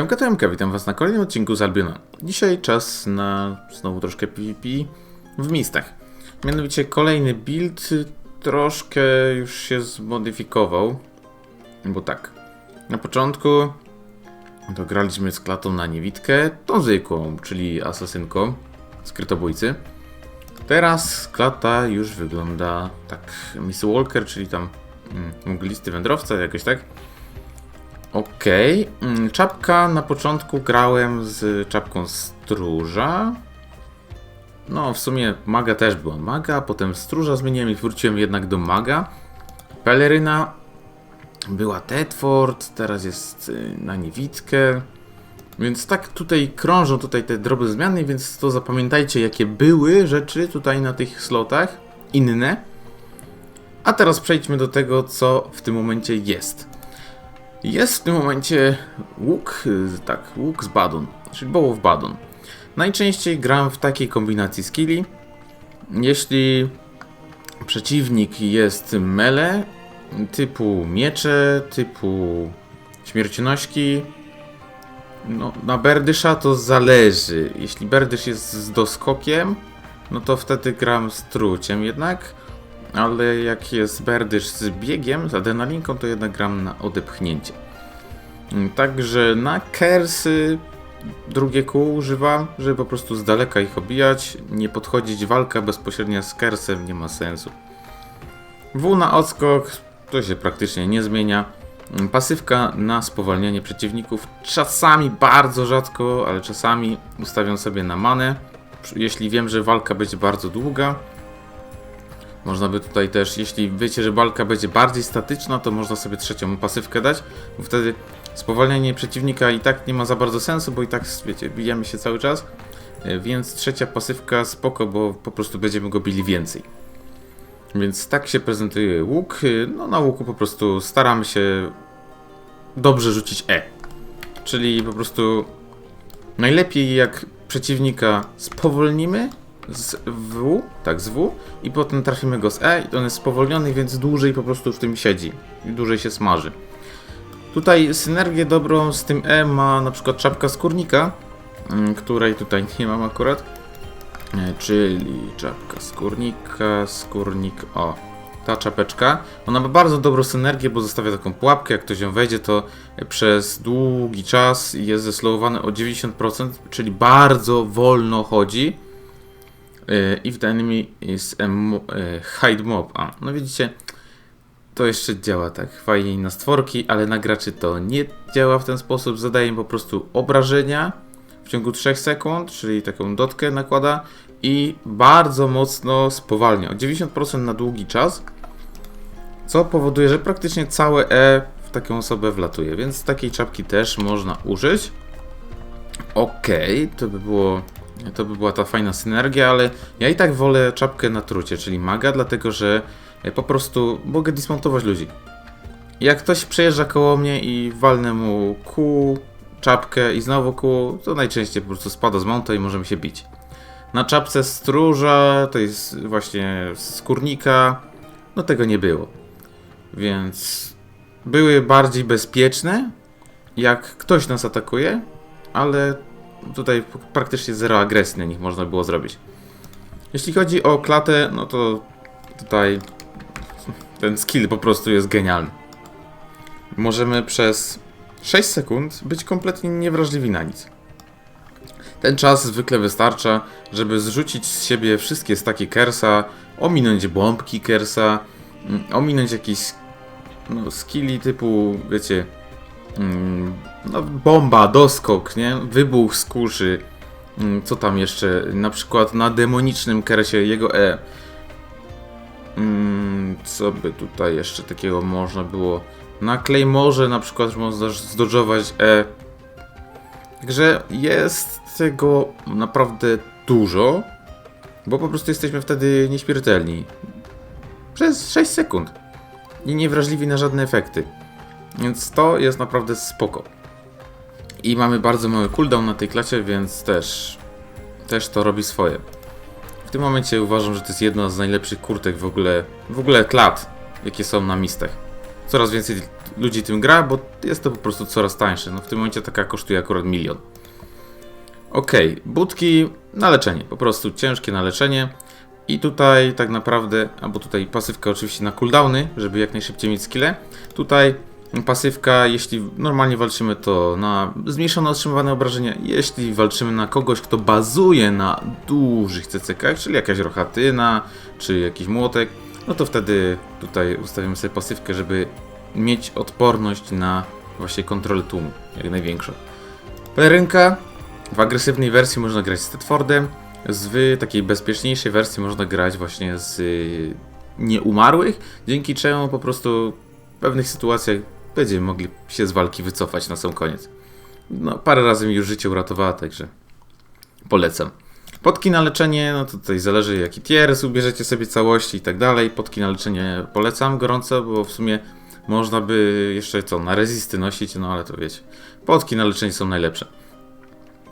Siemka Tomka, witam was na kolejnym odcinku z Albiona. Dzisiaj czas na znowu troszkę PvP w mistach. Mianowicie kolejny build troszkę już się zmodyfikował. Bo tak, na początku to graliśmy z klatą na niewidkę, tą zwykłą, czyli asasynką, skrytobójcy. Teraz klata już wygląda tak, Miss Walker, czyli tam mm, mglisty wędrowca, jakoś tak. Okej. Mm, Czapka na początku grałem z czapką stróża. No, w sumie maga też była maga, potem stróża zmieniłem i wróciłem jednak do maga. Peleryna była Tedford, teraz jest y, na niewidkę. Więc tak tutaj krążą tutaj te drobne zmiany, więc to zapamiętajcie jakie były rzeczy tutaj na tych slotach, inne. A teraz przejdźmy do tego, co w tym momencie jest. Jest w tym momencie łuk, y, tak, łuk z Badon, czyli of Badon. Najczęściej gram w takiej kombinacji skilli. Jeśli przeciwnik jest mele, typu miecze, typu śmiercionośki, no, na berdysza to zależy. Jeśli berdysz jest z doskokiem, no to wtedy gram z truciem jednak. Ale jak jest berdysz z biegiem, z adrenalinką, to jednak gram na odepchnięcie. Mm, Także na kersy drugie kół używam, żeby po prostu z daleka ich obijać. Nie podchodzić walka bezpośrednia z kersem nie ma sensu. W na odskok to się praktycznie nie zmienia. Mm, Pasywka na spowalnianie przeciwników. Czasami, bardzo rzadko, ale czasami ustawiam sobie na manę. Jeśli wiem, że walka będzie bardzo długa, można by tutaj też, jeśli wiecie, że walka będzie bardziej statyczna, to można sobie trzecią pasywkę dać, bo wtedy spowalnianie przeciwnika i tak nie ma za bardzo sensu, bo i tak, wiecie, bijemy się cały czas, E, więc trzecia pasywka spoko, bo po prostu będziemy go bili więcej. Więc tak się prezentuje łuk. E, No na łuku po prostu staramy się dobrze rzucić E. Czyli po prostu najlepiej jak przeciwnika spowolnimy z W, tak z W i potem trafimy go z E i on jest spowolniony, więc dłużej po prostu w tym siedzi i dłużej się smaży. Tutaj synergię dobrą z tym E ma na przykład czapka skórnika, mm, której tutaj nie mam akurat. E, Czyli czapka skórnika, skórnik, o, ta czapeczka. Ona ma bardzo dobrą synergię, bo zostawia taką pułapkę, jak ktoś ją wejdzie, to przez długi czas jest zeslowowany o 90%, czyli bardzo wolno chodzi. E, If the enemy is a mo- e, hide mob. A, no widzicie, to jeszcze działa tak fajnie na stworki, ale na graczy to nie działa w ten sposób. Zadaje im po prostu obrażenia w ciągu 3 sekund, czyli taką dotkę nakłada i bardzo mocno spowalnia. O 90% na długi czas, co powoduje, że praktycznie całe E w taką osobę wlatuje, więc takiej czapki też można użyć. Okej, to by było to by była ta fajna synergia, ale ja i tak wolę czapkę na trucie, czyli maga, dlatego że e, po prostu mogę dismontować ludzi. Jak ktoś przejeżdża koło mnie i walnę mu kół, czapkę i znowu kół, to najczęściej po prostu spada z monta i możemy się bić. Na czapce stróża, to jest właśnie skórnika, no tego nie było. Więc były bardziej bezpieczne, jak ktoś nas atakuje, ale tutaj praktycznie zero agresji na nich można było zrobić. Jeśli chodzi o klatę, no to tutaj ten skill po prostu jest genialny. Możemy przez 6 sekund być kompletnie niewrażliwi na nic. Ten czas zwykle wystarcza, żeby zrzucić z siebie wszystkie staki Kersa, ominąć bombki Kersa, mm, ominąć jakieś no, skilli typu, wiecie, no, bomba, doskok, nie? Wybuch z kuszy. Mm, Co tam jeszcze? Na przykład na demonicznym Kersie jego E. Mm, Co by tutaj jeszcze takiego można było? Na Claymorze na przykład można zdodżować E. Także jest tego naprawdę dużo, bo po prostu jesteśmy wtedy nieśmiertelni. Przez 6 sekund. I niewrażliwi na żadne efekty. Więc to jest naprawdę spoko. I mamy bardzo mały cooldown na tej klacie, więc też, też to robi swoje. W tym momencie uważam, że to jest jedna z najlepszych kurtek w ogóle, w ogóle klat, jakie są na mistach. Coraz więcej ludzi tym gra, bo jest to po prostu coraz tańsze. No w tym momencie taka kosztuje akurat milion. Okej, budki na leczenie, po prostu ciężkie na leczenie. I tutaj tak naprawdę, albo tutaj pasywka oczywiście na cooldowny, żeby jak najszybciej mieć skille. Tutaj pasywka, jeśli normalnie walczymy to na zmniejszone otrzymywane obrażenia. Jeśli walczymy na kogoś, kto bazuje na dużych CCK, czyli jakaś rochatyna, czy jakiś młotek, no to wtedy tutaj ustawimy sobie pasywkę, żeby mieć odporność na właśnie kontrolę tłumu, jak największą. Pelerynka w agresywnej wersji można grać z Tetfordem, z takiej bezpieczniejszej wersji można grać właśnie z y, nieumarłych, dzięki czemu po prostu w pewnych sytuacjach będziemy mogli się z walki wycofać na sam koniec. No, parę razy mi już życie uratowała, także polecam. Podki na leczenie, no to tutaj zależy jaki tiers ubierzecie sobie całości i tak dalej. Podki na leczenie polecam gorąco, bo w sumie można by jeszcze co, na rezisty nosić, no ale to wiecie. Podki na leczenie są najlepsze.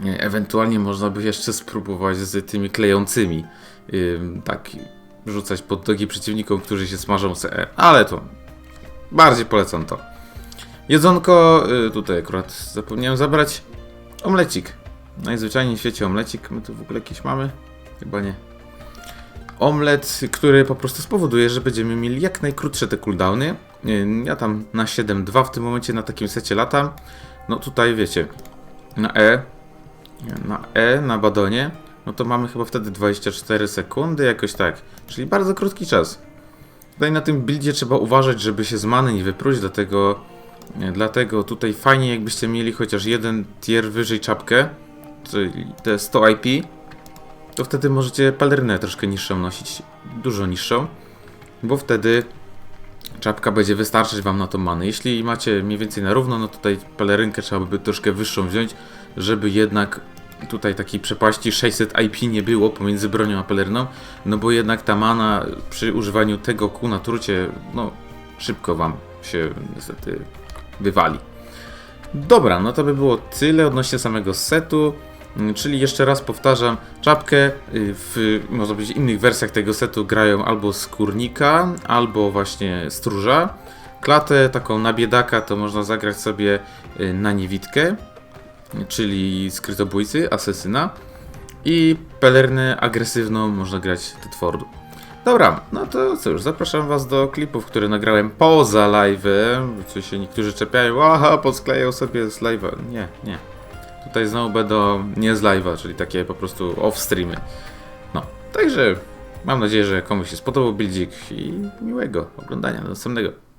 Nie, Ewentualnie można by jeszcze spróbować z tymi klejącymi. Ym, tak, rzucać pod nogi przeciwnikom, którzy się smażą CE, ale to bardziej polecam to. Jedzonko, y, tutaj akurat zapomniałem zabrać. Omlecik. Najzwyczajniej w świecie omlecik. My tu w ogóle jakiś mamy? Chyba nie. Omlet, który po prostu spowoduje, że będziemy mieli jak najkrótsze te cooldowny. Y, Ja tam na 7.2 w tym momencie na takim secie latam. No tutaj wiecie, na E, na E, na badonie, no to mamy chyba wtedy 24 sekundy, jakoś tak. Czyli bardzo krótki czas. Tutaj na tym buildzie trzeba uważać, żeby się z many nie wypróć, dlatego, dlatego tutaj fajnie jakbyście mieli chociaż jeden tier wyżej czapkę, czyli te 100 IP, to wtedy możecie pelerynę troszkę niższą nosić, dużo niższą, bo wtedy czapka będzie wystarczyć wam na tą manę. Jeśli macie mniej więcej na równo, no tutaj pelerynkę trzeba by troszkę wyższą wziąć, żeby jednak tutaj takiej przepaści 600 IP nie było pomiędzy bronią a peleryną, no bo jednak ta mana przy używaniu tego kół na trucie, no szybko wam się niestety wywali. Dobra, no to by było tyle odnośnie samego setu. Mm, Czyli jeszcze raz powtarzam, czapkę y, w można powiedzieć innych wersjach tego setu grają albo skórnika, albo właśnie stróża. Klatę taką na biedaka to można zagrać sobie y, na niewidkę, czyli skrytobójcy, asesyna. I pelerynę agresywną można grać Tetfordu. Dobra, no to cóż, zapraszam was do klipów, które nagrałem poza live'em. Co się niektórzy czepiają, aha, podskleją sobie z live'a. Nie, nie. Tutaj znowu będą nie z live'a, czyli takie po prostu off streamy. No, także mam nadzieję, że komuś się spodobał buildzik i miłego oglądania. Do następnego.